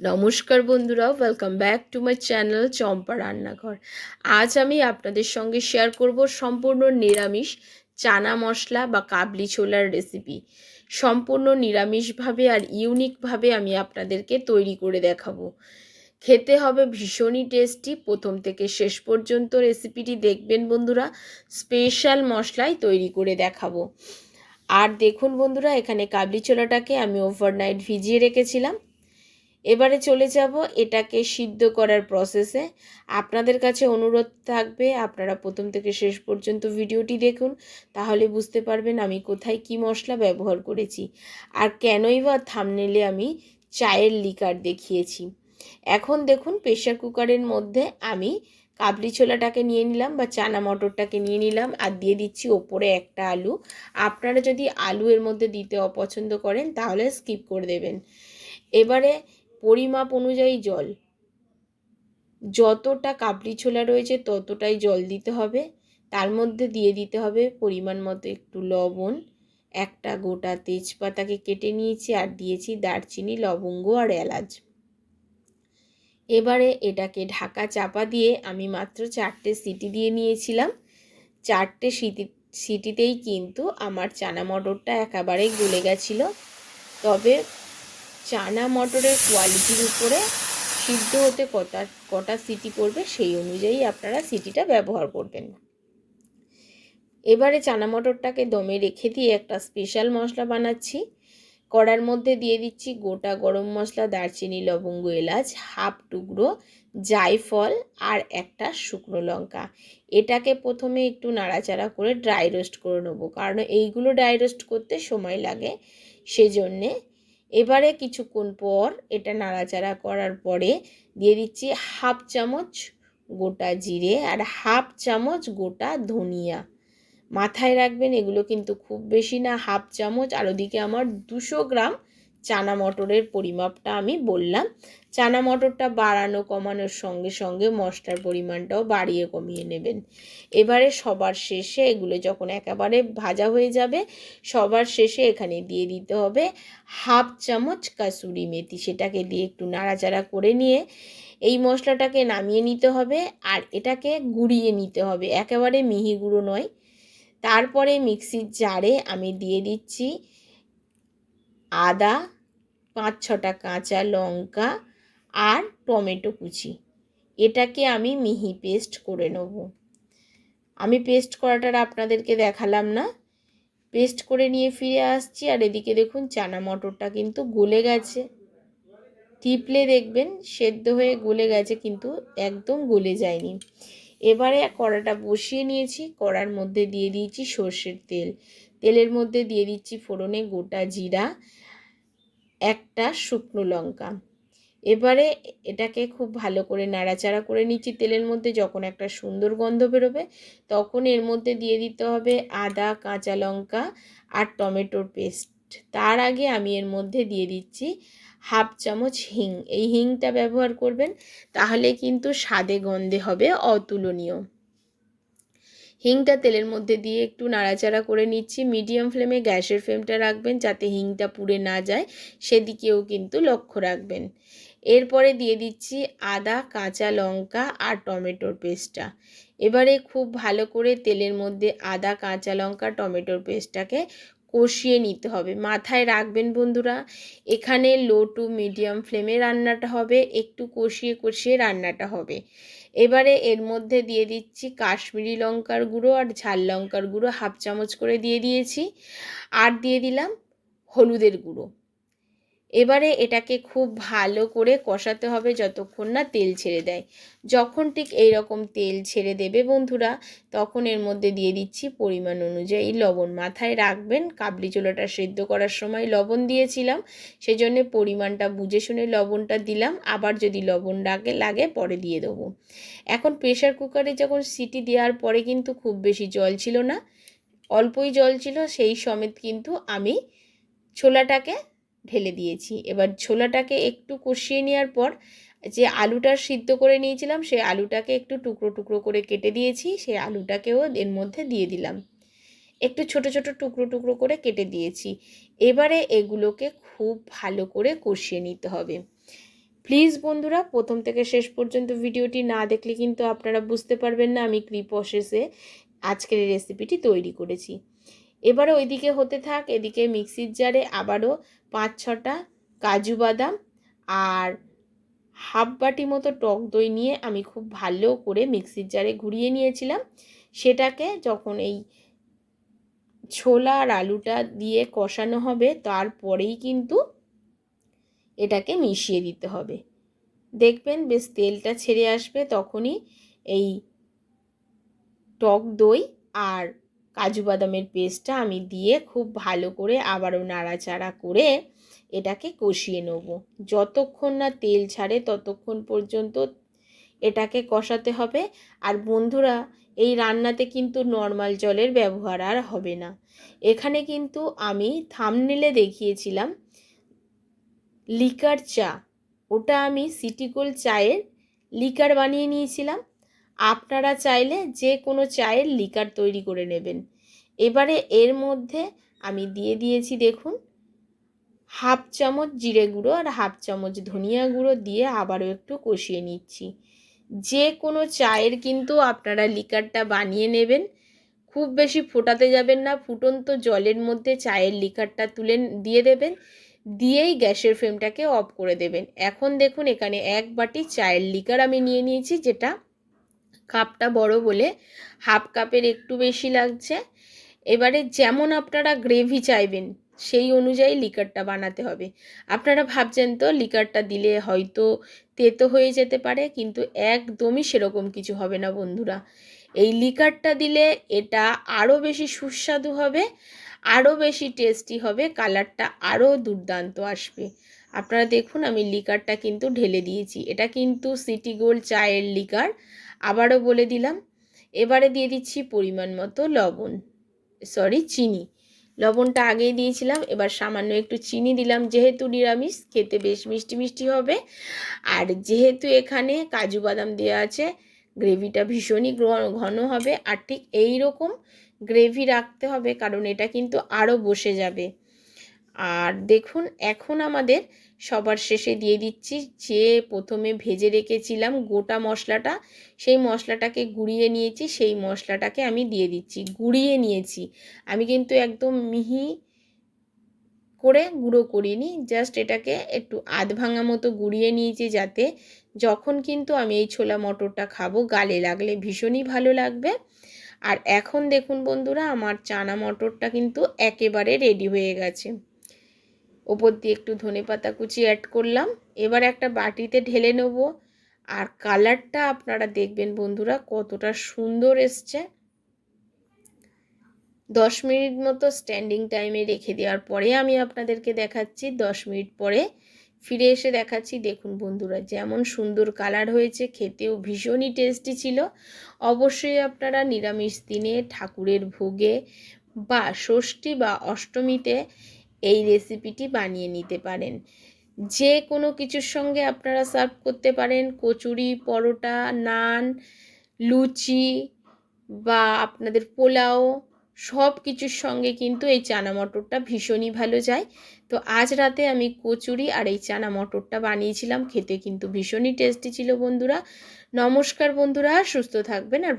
নমস্কার বন্ধুরা welcome back to my channel Champa রান্নাঘর। আজ আমি আপনাদের সঙ্গে শেয়ার করব সম্পূর্ণ নিরামিষ চানা মশলা বা কাবলি ছোলার রেসিপি সম্পূর্ণ নিরামিষভাবে আর ইউনিকভাবে আমি আপনাদেরকে তৈরি করে দেখাবো। খেতে হবে ভীষণই টেস্টি প্রথম থেকে শেষ পর্যন্ত রেসিপিটি দেখবেন বন্ধুরা। স্পেশাল মশলায় তৈরি করে দেখাবো। আর দেখুন বন্ধুরা, এখানে কাবলি ছোলাটাকে আমি ওভারনাইট ভিজিয়ে রেখেছিলাম। এবারে চলে যাব এটাকে সিদ্ধ করার প্রসেসে আপনাদের কাছে অনুরোধ থাকবে, আপনারা প্রথম থেকে শেষ পর্যন্ত ভিডিওটি দেখুন, তাহলে বুঝতে পারবেন আমি কোথায় কি মশলা ব্যবহার করেছি। আর কেনই বা থামনেলে আমি চায়ের লিকার দেখিয়েছি। এখন দেখুন প্রেশার কুকারের মধ্যে আমি কাবলি ছোলাটাকে নিয়ে নিলাম বা চানা মটরটাকে নিয়ে নিলাম আর দিয়ে দিচ্ছি ওপরে একটা আলু। আপনারা যদি আলু এর মধ্যে দিতে অপছন্দ করেন তাহলে স্কিপ করে দেবেন। এবারে পরিমাপ অনুযায়ী জল। যতটা কাবলি ছোলা রয়েছে ততটাই জল দিতে হবে। তার মধ্যে দিয়ে দিতে হবে পরিমাণ মতো একটু লবণ। একটা গোটা তেজপাতাকে কেটে নিয়েছি আর দিয়েছি দারচিনি, লবঙ্গ আর এলাচ। এবারে এটাকে ঢাকা চাপা দিয়ে আমি মাত্র চারটে সিটি দিয়ে নিয়েছিলাম। চারটে সিটি, সিটিতেই কিন্তু আমার চানা মটরটা একেবারেই গলে গেছিল। তবে চানা মটরের কোয়ালিটির উপরে সিদ্ধ হতে কটা কটা সিটি পড়বে সেই অনুযায়ী আপনারা সিটিটা ব্যবহার করবেন। এবারে চানা মটরটাকে দমে রেখে দিয়ে একটা স্পেশাল মশলা বানাচ্ছি। কড়ার মধ্যে দিয়ে দিচ্ছি গোটা গরম মশলা, দারচিনি, লবঙ্গ, এলাচ, হাফ টুকরো জায়ফল আর একটা শুকনো লঙ্কা। এটাকে প্রথমে একটু নাড়াচাড়া করে ড্রাই রোস্ট করে নেব, কারণ এইগুলো ড্রাই রোস্ট করতে সময় লাগে। সেজন্যে এবারে কিছুক্ষণ পর এটা নাড়াচাড়া করার পরে দিয়ে দিচ্ছি হাফ চামচ গোটা জিরে আর হাফ চামচ গোটা ধনিয়া। মাথায় রাখবেন, এগুলো কিন্তু খুব বেশি না, হাফ চামচ আর ওদিকে আমার দুশো গ্রাম চানা মটরের পরিমাপটা আমি বললাম। চানা মটরটা বাড়ানো, কমানোর সঙ্গে সঙ্গে মশলার পরিমাণটাও বাড়িয়ে কমিয়ে নেবেন। এবারে সবার শেষে এগুলো যখন একেবারে ভাজা হয়ে যাবে, সবার শেষে এখানে দিয়ে দিতে হবে হাফ চামচ কাসুরি মেথি। সেটাকে দিয়ে একটু নাড়াচাড়া করে নিয়ে এই মশলাটাকে নামিয়ে নিতে হবে আর এটাকে গুঁড়িয়ে নিতে হবে। একেবারে মিহি গুঁড়ো নয়। তারপরে মিক্সির জারে আমি দিয়ে দিচ্ছি আদা, পাঁচ, ছটা কাঁচা লঙ্কা আর টমেটো কুচি। এটাকে আমি মিহি পেস্ট করে নেব। আমি পেস্ট করাটার আপনাদেরকে দেখালাম না। পেস্ট করে নিয়ে ফিরে আসছি আর এদিকে দেখুন চানা মটরটা কিন্তু গলে গেছে। টিপলে দেখবেন সেদ্ধ হয়ে গলে গেছে কিন্তু একদম গলে যায়নি। এবারে কড়াটা বসিয়ে নিয়েছি। কড়ার মধ্যে দিয়ে দিয়েছি সর্ষের তেল। তেলের মধ্যে দিয়ে দিচ্ছি ফোড়নে গোটা জিরা একটা শুকনো লঙ্কা। এবারে এটাকে খুব ভালো করে নাড়াচাড়া করে নিচ্ছি তেলের মধ্যে যখন একটা সুন্দর গন্ধ বেরোবে, তখন এর মধ্যে দিয়ে দিতে হবে আদা, কাঁচা লঙ্কা আর টমেটোর পেস্ট। তার আগে আমি এর মধ্যে দিয়ে দিচ্ছি হাফ চামচ হিং। এই হিংটা ব্যবহার করবেন, তাহলে কিন্তু স্বাদে গন্ধে হবে অতুলনীয়। হিংটা তেলের মধ্যে দিয়ে একটু নাড়াচাড়া করে নিচ্ছি। মিডিয়াম ফ্লেমে গ্যাসের ফ্লেমটা রাখবেন যাতে হিংটা পুড়ে না যায়। সেদিকেও কিন্তু লক্ষ্য রাখবেন। এরপরে দিয়ে দিচ্ছি আদা, কাঁচা লঙ্কা আর টমেটোর পেস্টটা। এবারে খুব ভালো করে তেলের মধ্যে আদা, কাঁচা লঙ্কা, টমেটোর পেস্টটাকে কষিয়ে নিতে হবে। মাথায় রাখবেন বন্ধুরা, এখানে লো টু মিডিয়াম ফ্লেমে রান্নাটা হবে। একটু কষিয়ে কষিয়ে রান্নাটা হবে। এবারে এর মধ্যে দিয়ে দিচ্ছি কাশ্মীরি লঙ্কার গুঁড়ো আর ঝাল লঙ্কার গুঁড়ো হাফ চামচ করে দিয়ে দিয়েছি। আর দিয়ে দিলাম হলুদের গুঁড়ো। এবারে এটাকে খুব ভালো করে কষাতে হবে যতক্ষণ না তেল ছেড়ে দেয়। যখন ঠিক এই রকম তেল ছেড়ে দেবে বন্ধুরা, তখন এর মধ্যে দিয়ে দিচ্ছি পরিমাণ অনুযায়ী লবণ। মাথায় রাখবেন, কাবলি চোলাটা সেদ্ধ করার সময় লবণ দিয়েছিলাম, সেজন্য পরিমাণটা বুঝে শুনে লবণটা দিলাম। আবার যদি লবণ লাগে লাগে, পরে দিয়ে দেবো। এখন প্রেশার কুকারে যখন সিটি দেওয়ার পরে কিন্তু খুব বেশি জল ছিল না, অল্পই জল ছিল, সেই সমেত কিন্তু আমি ছোলাটাকে ঢেলে দিয়েছি। এবার ছোলাটাকে একটু কষিয়ে নেওয়ার পর যে আলুটা সিদ্ধ করে নিয়েছিলাম, সেই আলুটাকে একটু টুকরো টুকরো করে কেটে দিয়েছি, সেই আলুটাকেও এর মধ্যে দিয়ে দিলাম। একটু ছোট ছোট টুকরো টুকরো করে কেটে দিয়েছি। এবারে এগুলোকে খুব ভালো করে কষিয়ে নিতে হবে। প্লিজ বন্ধুরা, প্রথম থেকে শেষ পর্যন্ত ভিডিওটি না দেখলে কিন্তু আপনারা বুঝতে পারবেন না আমি কী আজকের রেসিপিটি তৈরি করেছি। এবারে ওইদিকে হতে থাক, এদিকে মিক্সির জারে আবারও পাঁচ ছটা কাজু বাদাম আর হাফ বাটি মতো টক দই নিয়ে আমি খুব ভালো করে মিক্সির জারে ঘুরিয়ে নিয়েছিলাম। সেটাকে যখন এই ছোলা আর আলুটা দিয়ে কষানো হবে, তারপরেই কিন্তু এটাকে মিশিয়ে দিতে হবে। দেখবেন বেশ তেলটা ছেড়ে আসবে তখনই এই টক দই আর কাজু বাদামের পেস্টটা আমি দিয়ে খুব ভালো করে আবারও নাড়াচাড়া করে এটাকে কষিয়ে নেব। যতক্ষণ না তেল ছাড়ে ততক্ষণ পর্যন্ত এটাকে কষাতে হবে। আর বন্ধুরা, এই রান্নাতে কিন্তু নর্মাল জলের ব্যবহার আর হবে না। এখানে কিন্তু আমি থামনেলে দেখিয়েছিলাম লিকার চা। ওটা আমি সিটি গোল্ড চায়ের লিকার বানিয়ে নিয়েছিলাম। আপনারা চাইলে যে কোনো চায়ের লিকার তৈরি করে নেবেন। এবারে এর মধ্যে আমি দিয়ে দিয়েছি দেখুন, হাফ চামচ জিরে গুঁড়ো আর হাফ চামচ ধনিয়া গুঁড়ো দিয়ে আবারও একটু কষিয়ে নিচ্ছি। যে কোনো চায়ের কিন্তু আপনারা লিকারটা বানিয়ে নেবেন, খুব বেশি ফোটাতে যাবেন না, ফুটন্ত জলের মধ্যে চায়ের লিকারটা তুলে দিয়ে দেবেন, দিয়েই গ্যাসের ফ্লেমটাকে অফ করে দেবেন। এখন দেখুন এখানে এক বাটি চায়ের লিকার আমি নিয়ে নিয়েছি, যেটা কাপটা বড় বলে হাফ কাপের একটু বেশি লাগছে। এবারে যেমন আপনারা গ্রেভি চাইবেন, সেই অনুযায়ী লিকারটা বানাতে হবে। আপনারা ভাবছেন তো লিকারটা দিলে হয়তো তেতো হয়ে যেতে পারে, কিন্তু একদমই সেরকম কিছু হবে না বন্ধুরা। এই লিকারটা দিলে এটা আরও বেশি সুস্বাদু হবে আরও বেশি টেস্টি হবে, কালারটা আরও দুর্দান্ত আসবে। আপনারা দেখুন আমি লিকারটা কিন্তু ঢেলে দিয়েছি। এটা কিন্তু সিটি গোল্ড চায়ের লিকার। আবারও বলে দিলাম, এবারে দিয়ে দিচ্ছি পরিমাণ মতো লবণ সরি চিনি। লবণটা আগেই দিয়েছিলাম, এবার সামান্য একটু চিনি দিলাম, যেহেতু নিরামিষ, খেতে বেশ মিষ্টি মিষ্টি হবে। আর যেহেতু এখানে কাজু বাদাম দেওয়া আছে, গ্রেভিটা ভীষণই ঘন হবে, আর ঠিক এই রকম গ্রেভি রাখতে হবে, কারণ এটা কিন্তু আরও বসে যাবে। আর দেখুন, এখন আমাদের সবার শেষে দিয়ে দিচ্ছি যে প্রথমে ভেজে রেখেছিলাম গোটা মশলাটা। সেই মশলাটাকে গুঁড়িয়ে নিয়েছি, সেই মশলাটাকে আমি দিয়ে দিচ্ছি, গুঁড়িয়ে নিয়েছি। আমি কিন্তু একদম মিহি করে গুঁড়ো করিনি, জাস্ট এটাকে একটু আধ ভাঙা মতো গুঁড়িয়ে নিয়েছি যাতে যখন কিন্তু আমি এই ছোলা মটরটা খাব, গালে লাগলে ভীষণই ভালো লাগবে। আর এখন দেখুন বন্ধুরা, আমার চানা মটরটা কিন্তু একেবারে রেডি হয়ে গেছে। ওপর দিয়ে একটু ধনে পাতা কুচি অ্যাড করলাম। এবার একটা বাটিতে ঢেলে নেব। আর কালারটা আপনারা দেখবেন বন্ধুরা, কতটা সুন্দর এসছে। দশ মিনিট মতো স্ট্যান্ডিং টাইমে রেখে দেওয়ার পরে আমি আপনাদেরকে দেখাচ্ছি, দশ মিনিট পরে ফিরে এসে দেখাচ্ছি। দেখুন বন্ধুরা, যেমন সুন্দর কালার হয়েছে, খেতেও ভীষণই টেস্টি ছিল। অবশ্যই আপনারা নিরামিষ দিনে ঠাকুরের ভোগে বা ষষ্ঠী বা অষ্টমীতে এই রেসিপিটি বানিয়ে নিতে পারেন। যে কোনো কিছুর সঙ্গে আপনারা সার্ভ করতে পারেন। কচুরি, পরোটা, নান, লুচি বা আপনাদের পোলাও সব কিছুর সঙ্গে কিন্তু এই চানা মটরটা ভীষণই ভালো যায়। তো আজ রাতে আমি কচুরি আর এই চানা মটরটা বানিয়েছিলাম। খেতে কিন্তু ভীষণই টেস্টি ছিল বন্ধুরা। নমস্কার বন্ধুরা, সুস্থ থাকবেন আর